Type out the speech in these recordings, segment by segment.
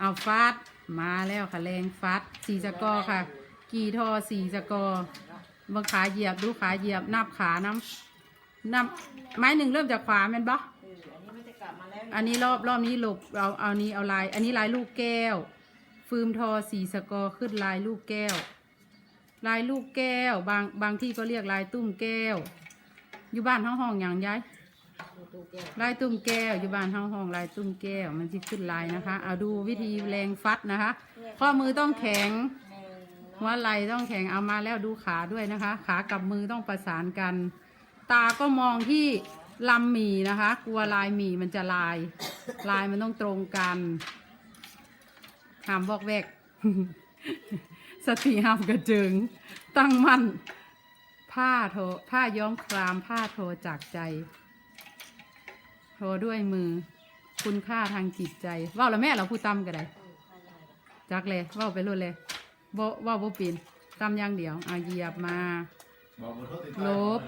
เอาฟัดมาแล้วค่ะแรงฟัดสี่สกอร์ค่ะ กี่ทอสี่สกอร์บางขาเหยียบดูขาเหยียบนับขาน้ำนับไม้หนึ่งเริ่มจากขวาแม่นปะอันนี้มันจะกลับมาแล้วอันนี้รอบรอบนี้หลบเอาเอานี้เอาลาย อันนี้ลายลูกแก้ว ฟืมทอสี่สกอร์ขึ้นลายลูกแก้ว ลายลูกแก้ว บางบางที่ก็เรียกลายตุ้มแก้ว อยู่บ้านห้องห้องอย่างย้าย ลายตุ้มแก้วอยู่บ้านห้องห้องลายตุ้มแก้วมันจะขึ้นลายนะคะ เอาดูวิธีแรงฟัดนะคะ ข้อมือต้องแข็งหนึ่งหัวไหล่ต้องแข็งเอามาแล้วดูขาด้วยนะคะ ขากับมือต้องประสานกัน ตาก็มองที่ลำหมี่นะคะ กลัวลายหมี่มันจะลาย ลายมันต้องตรงกันห้ามบอกแวก สติห้ามกระเจิง ตั้งมั่น ผ้าโทผ้าย้อมครามผ้าโทจากใจ โทด้วยมือ คุณค่าทางจิตใจว่าแล้วแม่เราพูดตำกันได้จักเลยว่าไปรุ่นเลยบ่เว่าบ่ปีนตำอย่างเดียวเอาเหยียบมาลบ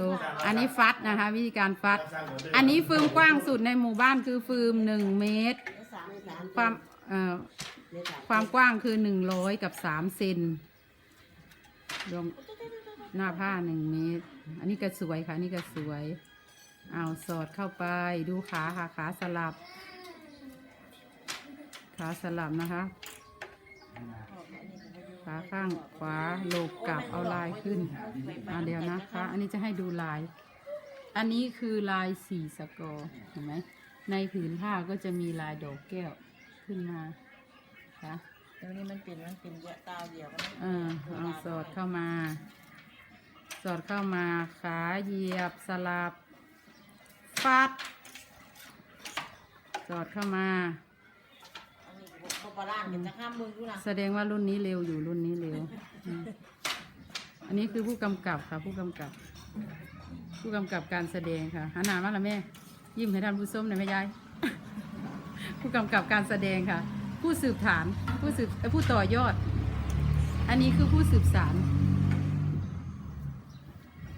ลบอันนี้ฟัดนะคะ วิธีการฟัด อันนี้ฟืมกว้างสุดในหมู่บ้านคือฟืมหนึ่งเมตร ความเอ่อความกว้างคือหนึ่งร้อยกับสามเซนรวมหน้าผ้าหนึ่งเมตร อันนี้ก็สวยค่ะ อันนี่ก็สวย เอาสอดเข้าไปดูขาค่ะขาสลับ ขาสลับนะคะ ขาข้างขวาโลบกลับเอาลายขึ้นอ่าเดี๋ยวนะคะ อันนี้จะให้ดูลาย อันนี้คือลายสี่สกอร์เห็นไหมในผืนผ้าก็จะมีลายดอกแก้วขึ้นมาค่ะเดี๋ยวนี้มันเป็นมันเป็นเยอะตาเดียวก็เออเอาสอดเข้ามา สอดเข้ามาขาเหยียบสลับ ฟัดสอดเข้ามา อันนี้โบปลาร้านกันจะข้ามมือดูนะแสดงว่ารุ่นนี้เร็วอยู่รุ่นนี้เร็วอืมอันนี้คือผู้กำกับค่ะ ผู้กำกับ ผู้กำกับการแสดงค่ะหันหน้ามาละแม่ ยิ้มให้ท่านผู้ชมหน่อยแม่ยาย ผู้กำกับการแสดงค่ะ ผู้สืบฐานผู้สืบเอ้ยผู้ต่อยอด อันนี้คือผู้สืบสาร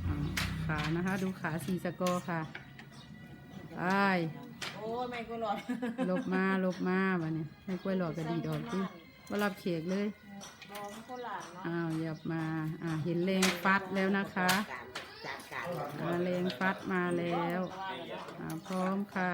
อ่าขานะคะ ดูขาสีสกอร์ค่ะ ไปโอ้ยไม่ก็หลอดลบมาลบมาบันนี้ให้กล้วยหลอกกระดีดอกที่ว่ารับเขกเลยบอมโคหลานเนาะอ้าวเหยับมาอ่าเห็นเลงฟัดแล้วนะคะจากการอ่าเลงฟัดมาแล้วอ่าพร้อมค่ะ